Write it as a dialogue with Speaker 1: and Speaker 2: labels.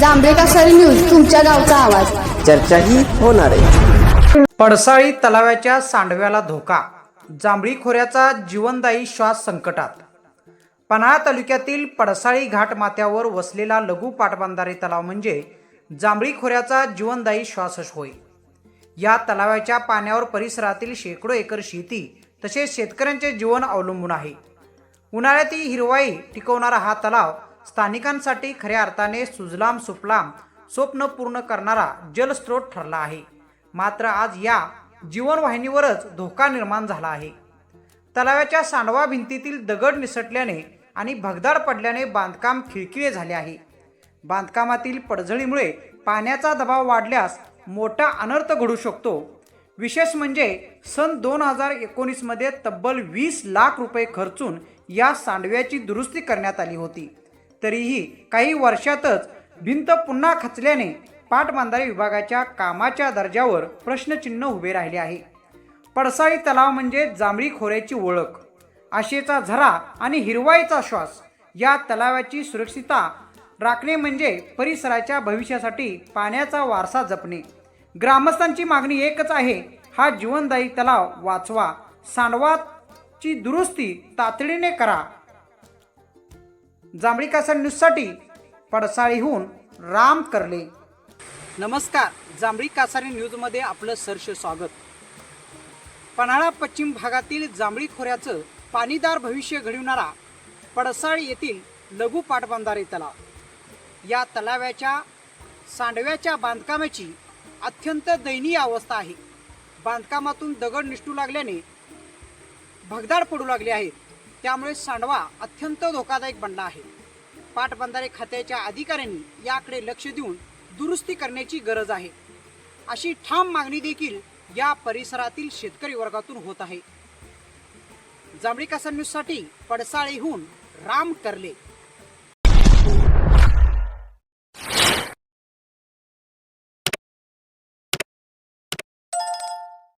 Speaker 1: जांभळे कासारी news तुमच्या गावचा आवाज.
Speaker 2: चर्चाही होणार आहे.
Speaker 3: पडसाळी तलावाच्या सांडव्याला धोका जांभळी खोऱ्याचा जीवनदायी श्वास संकटात. पन्हाळा तालुक्यातील पडसाळी घाट माथ्यावर वसलेला लघु पाटबंधारे तलाव म्हणजे जांभळी खोऱ्याचा जीवनदायी श्वासच होय. या तलावाच्या पाण्यावर परिसरातील शेकडो एकर शेती तसेच शेतकऱ्यांचे जीवन अवलंबून आहे. उन्हाळ्यातील हिरवाई टिकवणारा हा तलाव स्थानिकांसाठी खऱ्या अर्थाने सुजलाम सुफलाम स्वप्न पूर्ण करणारा जलस्रोत ठरला आहे. मात्र आज या जीवनवाहिनीवरच धोका निर्माण झाला आहे. तलावाच्या सांडवा भिंतीतील दगड निसटल्याने आणि भगदाड पडल्याने बांधकाम खिळखिळे झाले आहे. बांधकामातील पडझडीमुळे पाण्याचा दबाव वाढल्यास मोठा अनर्थ घडू शकतो. विशेष म्हणजे सन दोन हजार एकोणीसमध्ये तब्बल वीस लाख रुपये खर्चून या सांडव्याची दुरुस्ती करण्यात आली होती. तरीही काही वर्षातच भिंत पुन्हा खचल्याने पाटबंधारे विभागाच्या कामाच्या दर्जावर प्रश्नचिन्ह उभे राहिले आहे. पडसाळी तलाव म्हणजे जांभळी खोऱ्याची ओळख. आशेचा झरा आणि हिरवाईचा श्वास या तलावाची सुरक्षितता राखणे म्हणजे परिसराच्या भविष्यासाठी पाण्याचा वारसा जपणे. ग्रामस्थांची मागणी एकच आहे हा जीवनदायी तलाव वाचवा. सांडवाची दुरुस्ती तातडीने करा. जांभळी कासा न्यूजसाठी पडसाळीहून राम करले. नमस्कार जांभळी कासारी न्यूजमध्ये आपलं सरसे स्वागत. पन्हाळा पश्चिम भागातील जांभळी खोऱ्याचं पाणीदार भविष्य घडविणारा पडसाळी येथील लघु पाटबंधारे तलाव. या तलाव्याच्या सांडव्याच्या बांधकामाची अत्यंत दयनीय अवस्था आहे. बांधकामातून दगड निष्ठू लागल्याने भगदाड पडू लागले आहेत. त्यामुळे सांडवा अत्यंत धोकादायक बनला आहे. पाटबंधारे खात्याच्या अधिकाऱ्यांनी याकडे लक्ष देऊन दुरुस्ती करण्याची गरज आहे. अशी ठाम मागणी देखील या परिसरातील शेतकरी वर्गातून होत आहे. जांभळी कासा न्यूजसाठी पडसाळेहून राम करले.